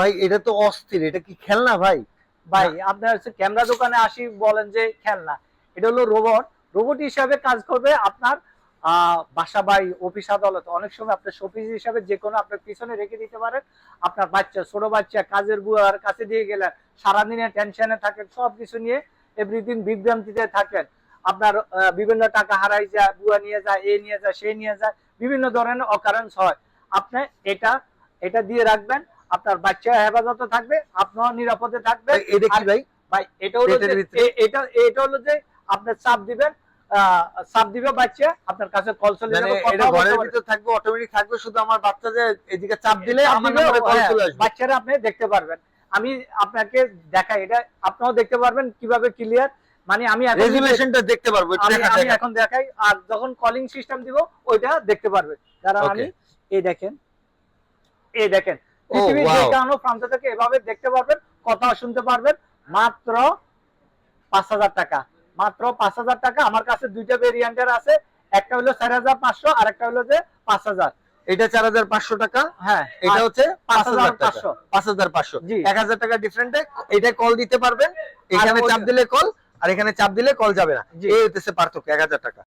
ভাই, এটা তো অস্থির, এটা কি খেলনা ভাই? ভাই আপনার হচ্ছে ক্যামেরা দোকানে আসি বলেন যে খেলনা। এটা হলো রোবট রোবট হিসাবে কাজ করবে আপনার বাসা বাই অফিস আদালত। অনেক সময় আপনার অফিস হিসাবে যে কোনো আপনার পিছনে রেখে দিতে পারেন। আপনার বাচ্চা, ছোট বাচ্চা, কাজের বুয়ার কাছে দিয়ে গেলেন। সারাদিনে টেনশনে থাকেন সব কিছু নিয়ে এভরিদিন বিভ্রান্তিতে থাকেন। আপনার বিভিন্ন টাকা হারাই যায়, বুয়া নিয়ে যায়, এ নিয়ে যায়, সে নিয়ে যায়, বিভিন্ন ধরনের অকারেন্স হয়। আপনি এটা এটা দিয়ে রাখবেন। আপনার বাচ্চা হেফাজতে থাকবে আপনার নিরাপদে থাকবে এটা কি ভাই? ভাই এটা হলো এটা এটা হলো যে আপনার চাপ দিবেন চাপ দিবে বাচ্চা আপনার কাছে কল চলে মানে যাবে এটা ঘরের ভিতর থাকবে অটোমেটিক থাকবে শুধু আমার বাচ্চা যে এদিকে চাপ দিলে আমার নম্বরে কল হ্যাঁ, চলে আসবে। বাচ্চারা আপনি দেখতে পারবেন। আমি আপনাকে দেখাই এটা আপনারাও দেখতে পারবেন কীভাবে ক্লিয়ার মানে আমি রেজুলেশনটা দেখতে পারব আমি। এখন দেখাই আর যখন কলিং সিস্টেম দিব ওইটা দেখতে পারবে। কারণ Okay. আমি এই দেখেন। এই দেখেন পৃথিবীর যে. কোনো প্রান্ত থেকে এভাবে দেখতে পারবেন কথা শুনতে পারবেন মাত্র পাঁচ হাজার টাকা। মাত্র পাঁচ হাজার টাকা। আমার কাছে দুইটা ভেরিয়েন্টের আছে। একটা হলো চার হাজার পাঁচশো আর একটা হলো যে পাঁচ হাজার। এটা চার হাজার পাঁচশো টাকা? হ্যাঁ এটা হচ্ছে পাঁচ হাজার 5,500 পাঁচ হাজার পাঁচশো। এক হাজার টাকা ডিফারেন্টে এটা কল দিতে পারবেন। এখানে চাপ দিলে কল আর এখানে চাপ দিলে কল যাবে না। এই হইতেছে পার্থক্য এক হাজার টাকা।